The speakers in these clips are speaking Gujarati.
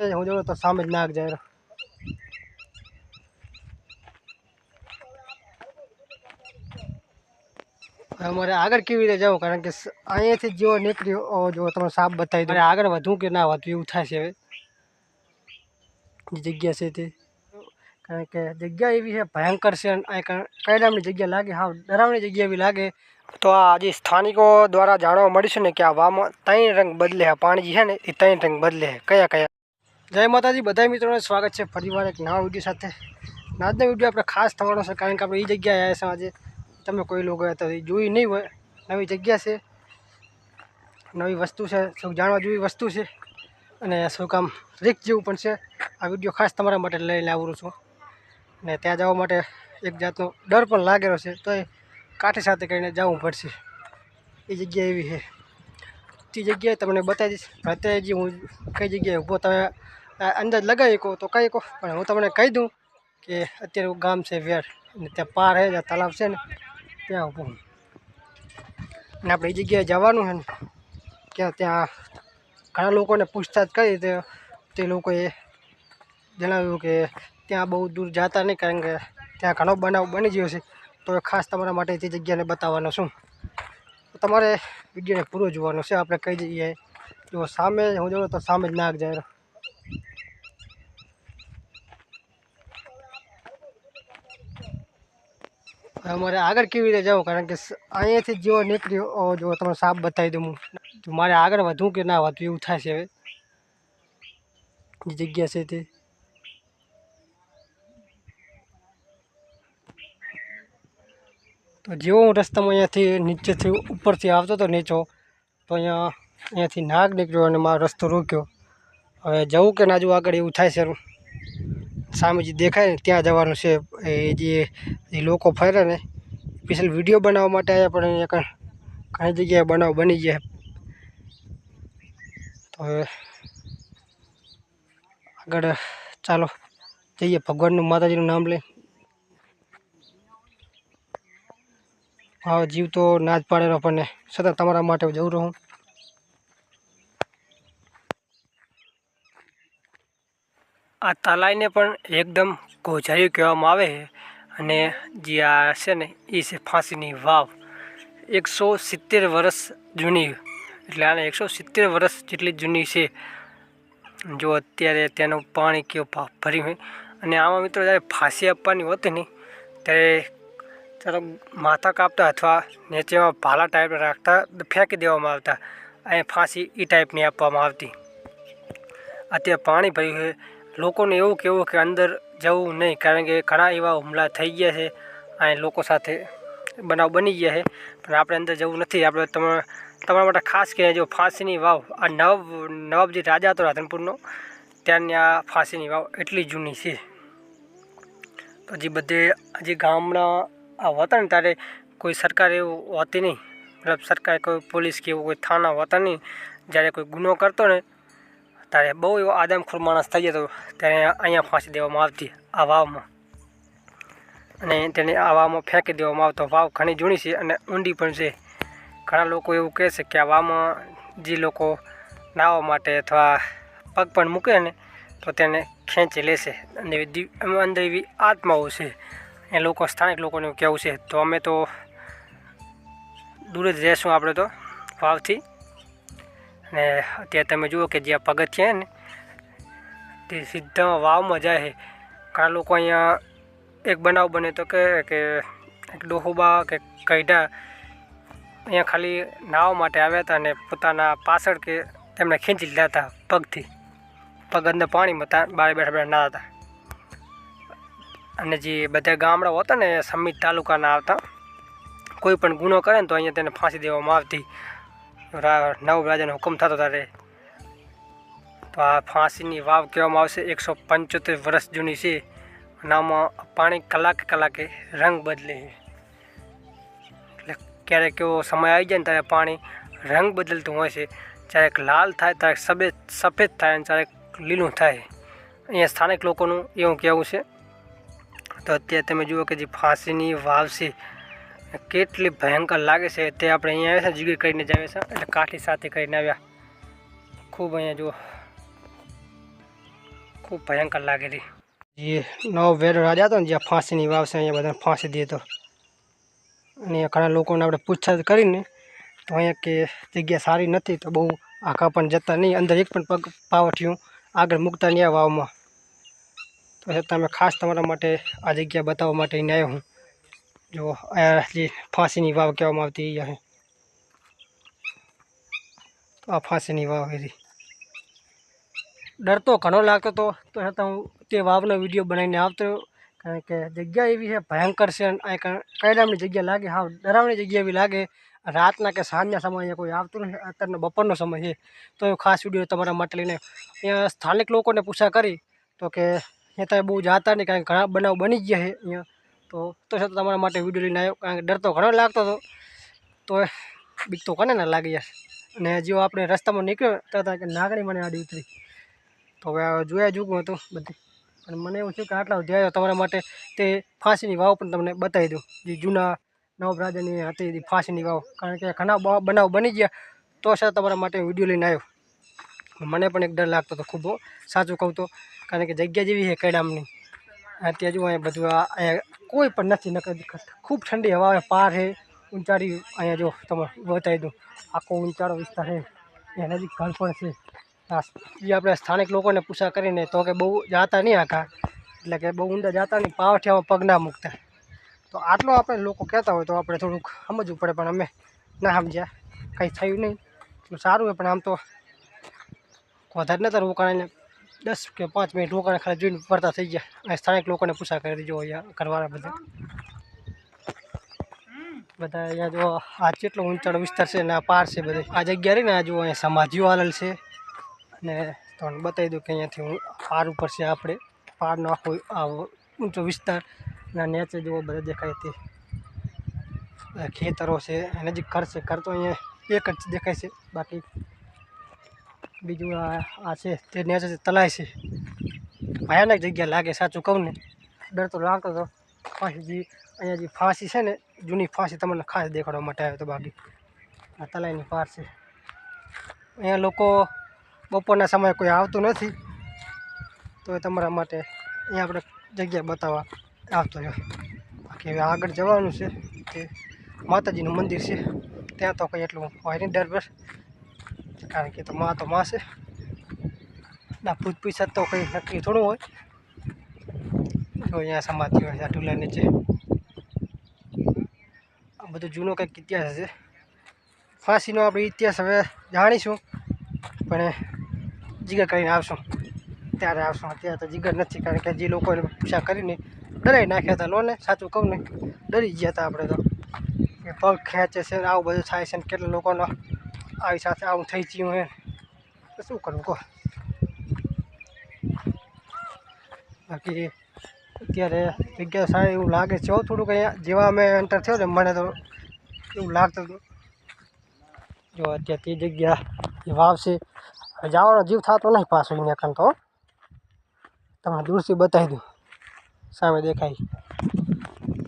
હું જોઉં તો સામે જ નાગ જાય રહ્યો. હવે અમારે આગળ કેવી રીતે જવું કારણ કે સ- અહીંયાથી જેવો નીકળ્યો ઓ જો તમે સાપ બતાવી દો આગળ વધવું કે ના વધવું એવું થાય છે હવે જે જગ્યા છે તે કારણ કે જગ્યા એવી છે ભયંકર છે અને અહીં કઈ કઈ નામની જગ્યા લાગે હા ડરાવની જગ્યા એવી લાગે તો આ જે સ્થાનિકો દ્વારા જાણવા મળ્યું છે ને કે આ વામાં ત્રણ રંગ બદલે છે પાણી જે છે ને એ ત્રણ રંગ બદલે છે કયા કયા જય માતાજી બધા મિત્રોને સ્વાગત છે ફરીવાર એક નવા વીડિયો સાથે. આજનો વીડિયો આપણે ખાસ થવાનો છે, કારણ કે આપણે એ જગ્યાએ આવ્યા છે આજે. તમે કોઈ લોકો તો એ જોઈ નહીં હોય. નવી જગ્યા છે, નવી વસ્તુ છે શું જાણવા જેવી વસ્તુ છે. અને શું કામ રીક જેવું પણ છે. આ વીડિયો ખાસ તમારા માટે લઈને આવું છું. અને ત્યાં જવા માટે એક જાતનો ડર પણ લાગેલો છે, તો એ કાંઠે સાથે કરીને જવું પડશે. એ જગ્યા એવી છે. તે જગ્યાએ તમને બતાવી દઈશ. અત્યારે જે હું કઈ જગ્યાએ ઊભો તમે અંદાજ લગાવી શકો તો કહી કહું. પણ હું તમને કહી દઉં કે અત્યારે ગામ છે વેર. અને ત્યાં પાર છે જ્યાં તલાવ છે ને, ત્યાં ઊભો અને આપણે એ જગ્યાએ જવાનું છે ને ક્યાં ત્યાં ઘણા લોકોને પૂછતાછ કરી તે તે લોકોએ જણાવ્યું કે ત્યાં બહુ દૂર જતા નહીં કારણ કે ત્યાં ઘણો બનાવ બની ગયો છે. તો ખાસ તમારા માટે તે જગ્યાને બતાવવાનો છું. તમારે વિડીયોને પૂરો જોવાનો છે. આપણે કઈ જગ્યાએ જો સામે હું જોઉં તો સામે જ નાગ જાય રહ્યો. હવે અમારે આગળ કેવી રીતે જવું? કારણ કે અહીંયાથી જેવો નીકળ્યો જો તમે સાપ બતાવી દઉં મારે આગળ વધવું કે ના વધવું એવું થાય છે હવે. જગ્યા છે તે. તો જેવો હું રસ્તામાં અહીંયાથી નીચેથી ઉપરથી આવતો હતો નીચો, તો અહીંયા, અહીંયાથી નાગ નીકળ્યો અને મારો રસ્તો રોક્યો. હવે જવું કે ના જવું આગળ એવું થાય છે. સામે જે દેખાય ત્યાં જવાનું છે. એ જે લોકો ફરે ને. સ્પેશિયલ વીડિયો બનાવવા માટે આવ્યા પણ અહીંયા ઘણી જગ્યાએ બનાવ બની ગયા. તો આગળ ચાલો, જઈએ. ભગવાનનું માતાજીનું નામ લઈ. હા જીવ તો ના જ પાડેલો આપણને છતાં તમારા માટે જવું રહું. આ તલાઈને પણ એકદમ ગોજાયું કહેવામાં આવે અને જે આ છે ને, એ છે ફાંસીની વાવ. એકસો સિત્તેર વર્ષ જૂની. એટલે આને એકસો સિત્તેર વર્ષ જેટલી જૂની છે. જો અત્યારે તેનું પાણી કેવું ભર્યું હોય. અને આમાં મિત્રો જ્યારે ફાંસી આપવાની હોતી ને, ત્યારે ચાલો માથા કાપતા અથવા નીચેમાં ભાલા ટાઈપ રાખતા ફેંકી દેવામાં આવતા. અહીં ફાંસી એ ટાઈપની આપવામાં આવતી. અત્યારે પાણી ભર્યું છે. લોકોને એવું કહેવું કે અંદર જવું નહીં, કારણ કે ઘણા એવા હુમલા થઈ ગયા છે અહીં લોકો સાથે બનાવ બની ગયા છે, પણ આપણે અંદર જવું નથી. આપણે તમારા તમારા માટે ખાસ કહીએ જો ફાંસીની વાવ, આ નવ, નવાબ જે રાજા હતો રાધનપુરનો ત્યારની આ ફાંસીની વાવ એટલી જૂની છે. જે બધે હજી ગામના આ હોતા ને ત્યારે કોઈ સરકાર એવું હોતી નહીં. મતલબ સરકાર કોઈ પોલીસ કે એવું કોઈ થાના હોતા નહીં. જ્યારે કોઈ ગુનો કરતો ને ત્યારે બહુ એવો આદમખોર માણસ થઈ જતો ત્યારે અહીંયા ફાંસી દેવામાં આવતી, આ વાવમાં. અને તેને આ વાવમાં ફેંકી દેવામાં આવતો. વાવ ઘણી જૂની છે અને ઊંડી પણ છે. ઘણા લોકો એવું કહે છે કે આ વાવમાં જે લોકો નાહવા માટે અથવા પગ પણ મૂકે ને, તો તેને ખેંચી લેશે અને અંદર એવી આત્માઓ છે. એ લોકો, સ્થાનિક લોકોને કહેવું છે. તો અમે તો દૂર જ રહેશું આપણે તો વાવથી. અને અત્યારે તમે જુઓ કે જ્યાં પગથિયા ને, તે સીધા વાવમાં જાય છે. ઘણા લોકો અહીંયા એક બનાવ બને તો કે કે એક ડોહોબા કે કૈઢા અહીંયા ખાલી નાવ માટે આવ્યા હતા અને પોતાના પાછળ કે તેમને ખેંચી લીધા હતા પગથી. પગ અંદર પાણીમાં હતા બારે બેઠા બેઠા નાહતા અને જે બધા ગામડાઓ હતા ને, સમિત તાલુકાના આવતા, કોઈ પણ ગુનો કરે ને તો અહીંયા તેને ફાંસી દેવામાં આવતી. નવ રાજાનો હુકમ થતો ત્યારે. તો આ ફાંસીની વાવ કહેવામાં આવશે. એકસો પંચોતેર વર્ષ જૂની છે. અને આમાં પાણી કલાકે કલાકે રંગ બદલે. એટલે ક્યારેક એવો સમય આવી જાય ને ત્યારે પાણી રંગ બદલતું હોય છે. ક્યારેક લાલ થાય ત્યારે સફેદ સફેદ થાય અને ક્યારેક લીલું થાય. અહીંયા સ્થાનિક લોકોનું એવું કહેવું છે. તો અત્યારે તમે જુઓ કે જે ફાંસીની વાવ છે કેટલી ભયંકર લાગે છે તે આપણે અહીંયા આવ્યા છે જીગી કરીને જ આવ્યા છે. એટલે કાઠી સાથે કરીને આવ્યા. ખૂબ અહીંયા જુઓ. ખૂબ ભયંકર લાગે છે જે નવો વેરો રાજા હતો ને, જ્યાં ફાંસીની વાવ છે, અહીંયા બધાને ફાંસી દીધો. અને ઘણા લોકોને આપણે પૂછતાછ કરીને, તો અહીંયા કે જગ્યા સારી નથી, તો બહુ આખા પણ જતા નહીં. અંદર એક પણ પગ પાવઠિયું આગળ મૂકતા નહીં આ વાવમાં. તો છતાં મેં ખાસ તમારા માટે આ જગ્યા બતાવવા માટે અહીં આવ્યો હું. જો જે ફાંસીની વાવ કહેવામાં આવતી અહીં. તો આ ફાંસીની વાવ હતી ડર તો ઘણો લાગતો હતો તો છતાં હું તે વાવનો વીડિયો બનાવીને આવતો કારણ કે જગ્યા એવી છે, ભયંકર છે, અને કૈલામની જગ્યા લાગે, હા ડરાવની જગ્યા એવી લાગે. રાતના કે સાંજના સમયે કોઈ આવતું નથી, અત્યારનો બપોરનો સમય છે. તો એ ખાસ વીડિયો તમારા માટે લઈને અહીંયા સ્થાનિક લોકોને પૂછા કરી. તો કે, અહીંયા બહુ જાતા નહીં, કારણ કે ઘણા બનાવ બની ગયા છે અહીંયા. તો તો છતાં તમારા માટે વીડિયો લઈને આવ્યો, કારણ કે ડર તો ઘણો લાગતો હતો. તો બીક તો કોને ના લાગી યાર. અને જો આપણે રસ્તામાં નીકળ્યો ત્યાં કે નાગણી મને આડી ઉતરી. તો હવે જોયા જોગું હતું બધી. પણ મને એવું થયું કે આટલા ધ્યાન તમારા માટે તે ફાંસીની વાવ પણ તમને બતાવી દઉં. જે જૂના નવાબ રાજાની હતી ફાંસીની વાવ. કારણ કે ઘણા બનાવ બની ગયા, તો છતાં તમારા માટે વીડિયો લઈને આવ્યો. મને પણ એક ડર લાગતો હતો ખૂબ સાચું કહું તો. કારણ કે જગ્યા જેવી છે કૈડામની. અત્યારે જો અહીંયા બધું અહીંયા કોઈ પણ નથી, નકર ખૂબ ઠંડી હવા આવે, પાર છે ઊંચાડી અહીંયા જો તમે બતાવી દઉં. આખો ઊંચાડો વિસ્તાર છે ત્યાં નજીક ઘર પણ છે. એ આપણે સ્થાનિક લોકોને પૂછા કરીને તો કે બહુ જાતા નહીં આખા, એટલે કે બહુ ઊંડા જાતા નહીં, પાવઠિયામાં પગ ના મૂકતા. તો આટલો આપણે લોકો કહેતા હોય તો આપણે થોડુંક સમજવું પડે, પણ અમે ના સમજ્યા. કંઈ થયું નહીં. સારું હોય પણ આમ તો વધારે નતા રોકાણે દસ કે પાંચ મિનિટ રોકાણ ખાલી જોઈને ફરતા થઈ ગયા. અને સ્થાનિક લોકોને પૂછા કરી દીજો અહીંયા કરવાના બધા. બધા અહીંયા જો આ કેટલો ઊંચાણો વિસ્તાર છે ને આ પાર છે બધે. આ જગ્યા રહી ને આ જો અહીંયા સમાધિઓ હાલેલ છે. અને તમને બતાવી દઉં કે અહીંયાથી હું પાર ઉપર છે આપણે. પારનો આખો આ ઊંચો વિસ્તાર. ના નીચે જેવો બધા દેખાય તે ખેતરો છે નજીક ઘર છે. ઘર તો અહીંયા એક જ દેખાય છે. બાકી બીજું આ છે, તે નીચે તલાય છે. ભયાનક જગ્યા લાગે, સાચું કહું ને. ડર તો લાગતો હતો પાછી જે અહીંયા જે ફાંસી છે ને, જૂની ફાંસી તમને ખાસ દેખાડવા માટે આવ્યો હતો બાકી. આ તલાઈની પાર છે. અહીંયા લોકો બપોરના સમયે કોઈ આવતું નથી. તો એ તમારા માટે અહીંયા આપણે જગ્યા બતાવવા આવતો રહ્યો. બાકી હવે આગળ જવાનું છે. તે માતાજીનું મંદિર છે. ત્યાં તો કંઈ એટલું હોય નહીં ડર કારણ કે તો માં તો માં છે. ના ભૂત પૈસા તો કંઈ નક્કી થોડું હોય. જો અહીંયા સમાધિ હોય આ ટુલા નીચે. આ બધું જૂનો કંઈક ઇતિહાસ છે. ફાંસીનો આપણે ઇતિહાસ હવે જાણીશું, પણ જીગર કરીને આવશું. ત્યારે આવશું. અત્યારે તો જીગર નથી, કારણ કે જે લોકોને પૂછા કરીને ડરાઈ નાખ્યા હતા લોને, સાચું કહું ને, ડરી ગયા હતા આપણે તો. પગ ખેંચે છે આવું બધું થાય છે ને, કેટલા લોકોનો આવી સાથે આવું થઈ ગયું હે. તો શું કરવું કહો? બાકી અત્યારે જગ્યા સારી એવું લાગે છે થોડુંક અહીંયા. જેવા અમે એન્ટર થયો ને મને તો એવું લાગતું હતું. જો અત્યારે તે જગ્યા એ વાવ છે. જવાનો જીવ થતો નહીં પાછો અહીંયા કાન તો. તમને દૂરથી બતાવી દઉં. સામે દેખાય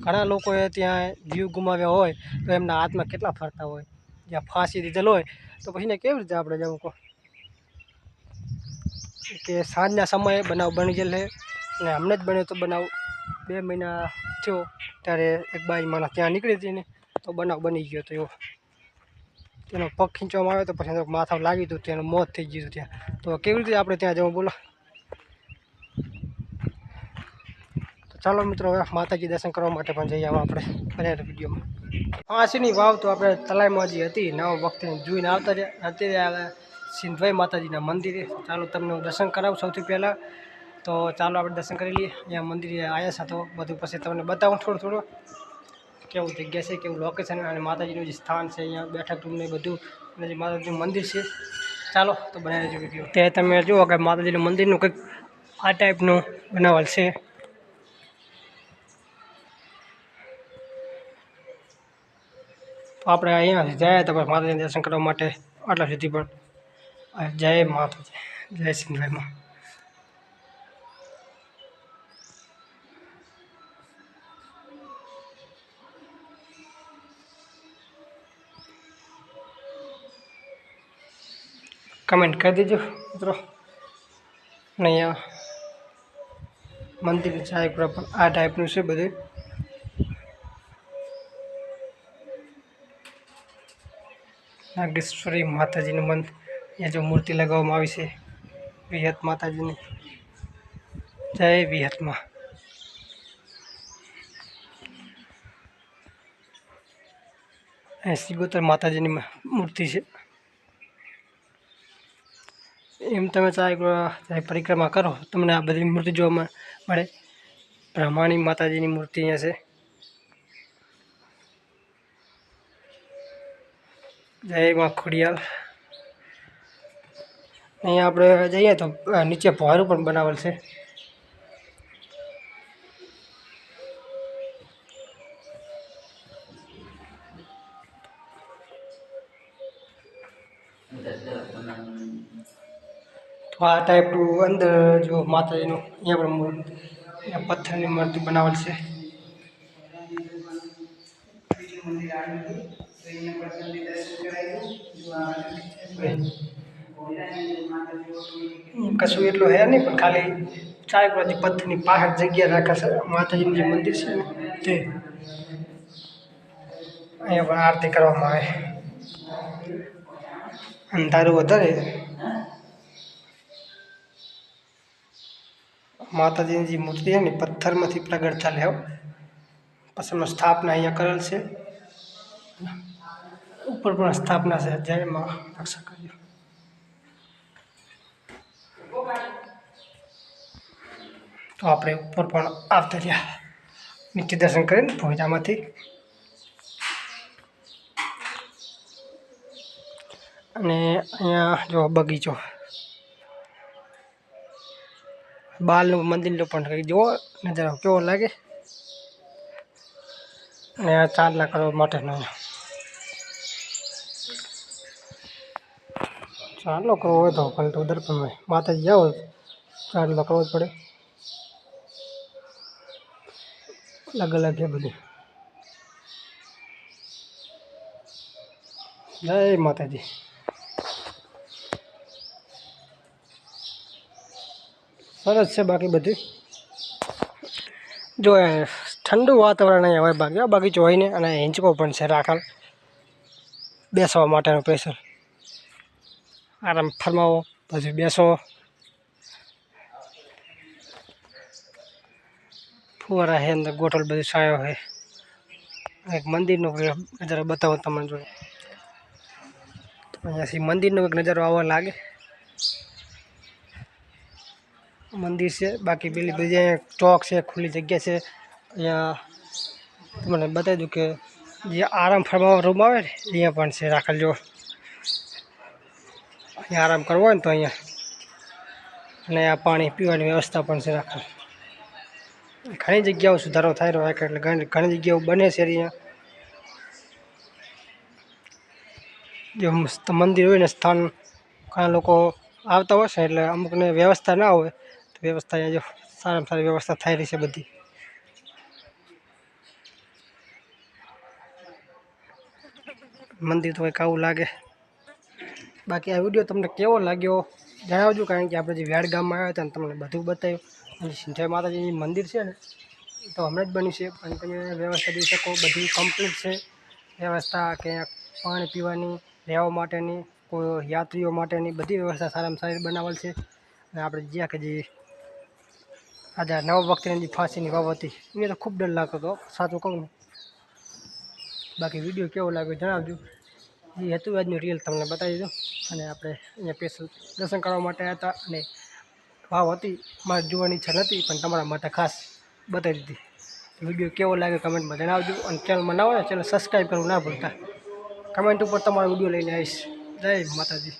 ઘણા લોકોએ ત્યાં જીવ ગુમાવ્યા હોય તો એમના હાથમાં કેટલા ફરતા હોય. જ્યાં ફાંસી દીધેલ હોય, તો પછી ને કેવી રીતે આપણે જવું કહો? કે સાંજના સમયે બનાવ બની ગયેલ છે અને હમણાં જ બન્યો તો બનાવ. બે મહિના થયો ત્યારે એક બાઈ માણસ ત્યાં નીકળી હતી ને, તો બનાવ બની ગયો તો એવો. તેનો પગ ખીંચવામાં આવ્યો તો પછી માથા લાગી હતું તેનું મોત થઈ ગયું હતું ત્યાં. તો કેવી રીતે આપણે ત્યાં જવું બોલો? ચાલો મિત્રો, હવે માતાજી દર્શન કરવા માટે પણ જઈએ આપણે બને વિડીયોમાં. ફાંસીની વાવ તો આપણે તલાઈમાં જે હતી, નવા વખતે જોઈને આવતા રહ્યા. અત્યારે આ સિંધભાઈ માતાજીના મંદિરે. ચાલો તમને હું દર્શન કરાવું સૌથી પહેલાં. તો ચાલો આપણે દર્શન કરી લઈએ. અહીંયા મંદિરે આવ્યા છે તો બધું પછી તમને બતાવું થોડું થોડું. કેવું જગ્યા છે, કેવું લોકેશન અને માતાજીનું જે સ્થાન છે, અહીંયા બેઠક રૂમને બધું. અને જે માતાજીનું મંદિર છે. ચાલો તો બનાવી જોઈએ તે તમે જુઓ કે માતાજીનું મંદિરનું કંઈક આ ટાઈપનું બનાવેલ છે. આપણે અહીંયા જાય તો પછી માતાજીના દર્શન કરવા માટે આટલા સુધી પણ. આ જય માતાજી જય સિંધભાઈ માં. કમેન્ટ કરી દેજો, મિત્રો. અને અહીંયા મંદિરની ચાય પણ આ ટાઈપનું છે બધું. નાગેશ્વરી માતાજીનું મંદિર. અહીંયા જો મૂર્તિ લગાવવામાં આવી છે, વિહત માતાજીની. જય વિહતમાં. અહીં સિગોતર માતાજીની મૂર્તિ છે. એમ તમે ચાહે પરિક્રમા કરો, તમને આ બધી મૂર્તિ જોવા મળે. બ્રહ્માણી માતાજીની મૂર્તિ અહીંયા છે. જય માં ખોડિયાલ. અહીંયા આપણે જઈએ તો નીચે ભોયરું પણ બનાવેલ છે. આ ટાઈપનું અંદર જો માતાજીનું, અહીંયા પણ મૂર્તિ પથ્થરની મૂર્તિ બનાવેલ છે. કશું એટલું હે નહીં, પણ ખાલી ચાર બાજુ પથ્થરની પાછળ જગ્યા રાખે છે. માતાજીનું જે મંદિર છે ને, તે. અહીંયા પણ આરતી કરવામાં આવે. અંધારું વધારે? માતાજીની જે મૂર્તિ છે ને પથ્થરમાંથી પ્રગટ થયેલ પછી સ્થાપના અહીંયા કરેલ છે. ઉપર પણ સ્થાપના છે જય માં રક્ષા તો આપણે ઉપર પણ આવતા રહ્યા. નીચે દર્શન કરીને ભોજામાંથી અને અહીંયા જો બગીચો. બાલનું મંદિરનું પણ કંઈક જુઓ, નજારો કેવો લાગે? અને ચાંદલા કરવા માટેનો ચાંદલો કરવો હોય તો તો દર્પણમાં માતાજી જાઓ ચાંદલો કરવો જ પડે. અલગ અલગ છે બધું. જય માતાજી. સરસ છે બાકી બધું. જો ઠંડુ વાતાવરણ અહીંયા હોય બાકી. બગીચો હોય ને અને હિંચકો પણ છે રાખલ. બેસવા માટેનું સ્પેશિયલ આરામ ફરમાવો, પછી બેસો. ફુવારા છે અંદર ગોઠલ બધું છાયો છે એક મંદિરનો નજારો બતાવો તમને તો અહીંયાથી મંદિરનો એક નજારો આવવા લાગે. મંદિર છે, બાકી પેલી બધી ચોક છે, ખુલ્લી જગ્યા છે. અહીંયા તમને બતાવી દઉં કે જે આરામ ફરવા રૂમ આવે ને, અહીંયા પણ છે રાખેલ જો અહીંયા આરામ કરવો હોય ને તો અહીંયા. અને આ પાણી પીવાની વ્યવસ્થા પણ છે રાખેલ ઘણી જગ્યાઓ સુધારો થાય રહ્યો છે, એટલે ઘણી જગ્યાઓ બને છે અહીંયા. જો મંદિર હોય ને સ્થાન, ઘણા લોકો આવતા હોય છે, એટલે અમુકને વ્યવસ્થા ના હોય, તો વ્યવસ્થા અહીંયા સારામાં સારી વ્યવસ્થા થઈ રહી છે બધી. મંદિર તો કંઈક આવું લાગે. બાકી આ વીડિયો તમને કેવો લાગ્યો જણાવજો, કારણ કે આપણે જે વ્યાડ ગામમાં આવ્યા હતા તમને બધું બતાવ્યું. અને સિંચાઈ માતાજીનું મંદિર છે ને તો હમણાં જ બન્યું છે, પણ તમે વ્યવસ્થા જોઈ શકો, બધી કમ્પ્લીટ છે. વ્યવસ્થા કે પાણી પીવાની, રહેવા માટેની, કોઈ યાત્રીઓ માટેની બધી વ્યવસ્થા સારામાં સારી બનાવેલ છે. અને આપણે જ્યાં કે જે આજે નવા વખતની જે ફાંસીની વાવ હતી, એને તો ખૂબ ડર લાગતો હતો, સાચું કહું બાકી વીડિયો કેવો લાગ્યો જણાવજો. જે હતું આજનું રિયલ તમને બતાવી દીધું અને આપણે અહીંયા સ્પેશિયલ દર્શન કરવા માટે આવ્યા હતા અને વાવ હતી, મારે જોવાની ઈચ્છા નથી પણ તમારા માટે ખાસ બતાવી દીધી. વીડિયો કેવો લાગે કમેન્ટમાં જણાવજો અને ચેનલમાં ના હોય ને ચેનલ સબસ્ક્રાઈબ કરવું ના ભૂલતા. કમેન્ટ ઉપર તમારો વીડિયો લઈને આવીશ. જય માતાજી.